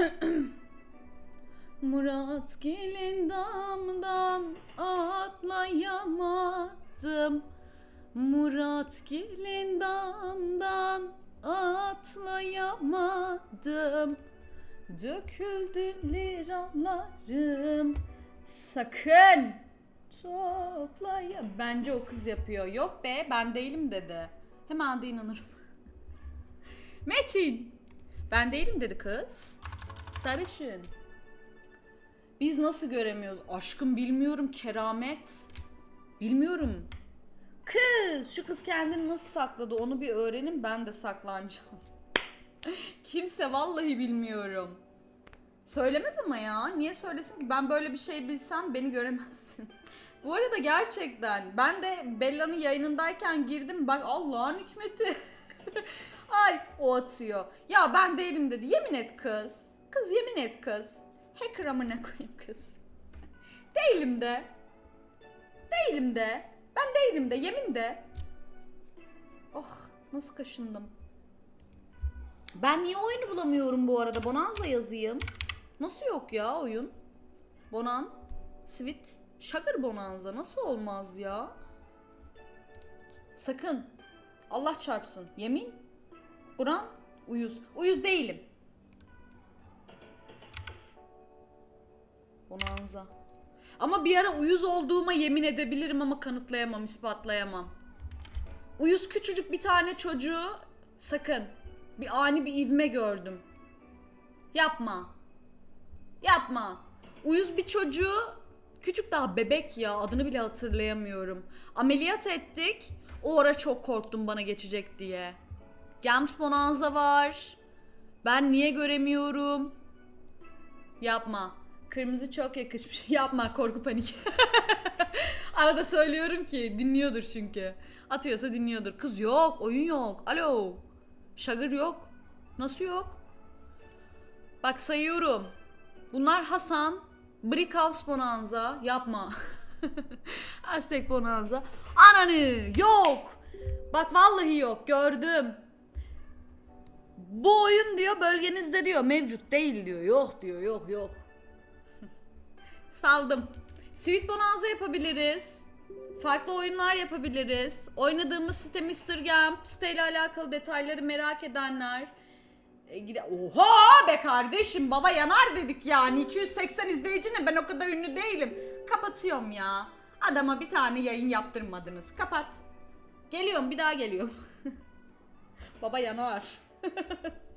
Murat gelin damdan atlayamadım. Murat gelin damdan atlayamadım. Döküldü liralarım. Sakın toplaya. Bence o kız yapıyor. Yok be ben değilim dedi. Hemen de inanırım. Metin. Ben değilim dedi kız. Sarışın. Biz nasıl göremiyoruz? Aşkım bilmiyorum keramet. Bilmiyorum. Kız şu kız kendini nasıl sakladı onu bir öğrenin ben de saklanacağım. Kimse vallahi bilmiyorum. Söylemez ama ya. Niye söylesin ki? Ben böyle bir şey bilsem beni göremezsin. Bu arada gerçekten ben de Bella'nın yayınındayken girdim. Bak Allah'ın hikmeti. Ay o atıyor. Ya ben değilim dedi. Yemin et kız. Kız yemin et kız. Hacker amına koyayım kız. Değilim de. Değilim de. Ben değilim de yemin de. Oh nasıl kaşındım. Ben niye oyunu bulamıyorum bu arada? Bonanza yazayım. Nasıl yok ya oyun? Bonan, Sweet, Sugar Bonanza nasıl olmaz ya? Sakın. Allah çarpsın. Yemin. Buran, uyuz. Uyuz değilim. Bonanza. Ama bir ara uyuz olduğuma yemin edebilirim ama kanıtlayamam, ispatlayamam. Uyuz küçücük bir tane çocuğu sakın. Bir ani bir ivme gördüm. Yapma. Yapma. Uyuz bir çocuğu küçük daha bebek ya adını bile hatırlayamıyorum. Ameliyat ettik. O ara çok korktum bana geçecek diye. Gems Bonanza var. Ben niye göremiyorum? Yapma. Kırmızı çok yakışmış. Yapma korku panik. Arada söylüyorum ki dinliyordur çünkü. Atıyorsa dinliyordur. Kız yok, oyun yok. Alo. Şagır yok. Nasıl yok? Bak sayıyorum. Bunlar Hasan, Brick House Bonanza, yapma. Aztek Bonanza. Ananı yok. Bak vallahi yok gördüm. Bu oyun diyor bölgenizde diyor mevcut değil diyor. Yok diyor yok yok. Saldım. Sweet Bonanza yapabiliriz. Farklı oyunlar yapabiliriz. Oynadığımız site Mr. Gamp. Siteyle alakalı detayları merak edenler. E, gide Oha be kardeşim baba yanar dedik yani 280 izleyici ne ben o kadar ünlü değilim. Kapatıyorum ya. Adama bir tane yayın yaptırmadınız. Kapat. Geliyorum bir daha geliyorum. baba yanar.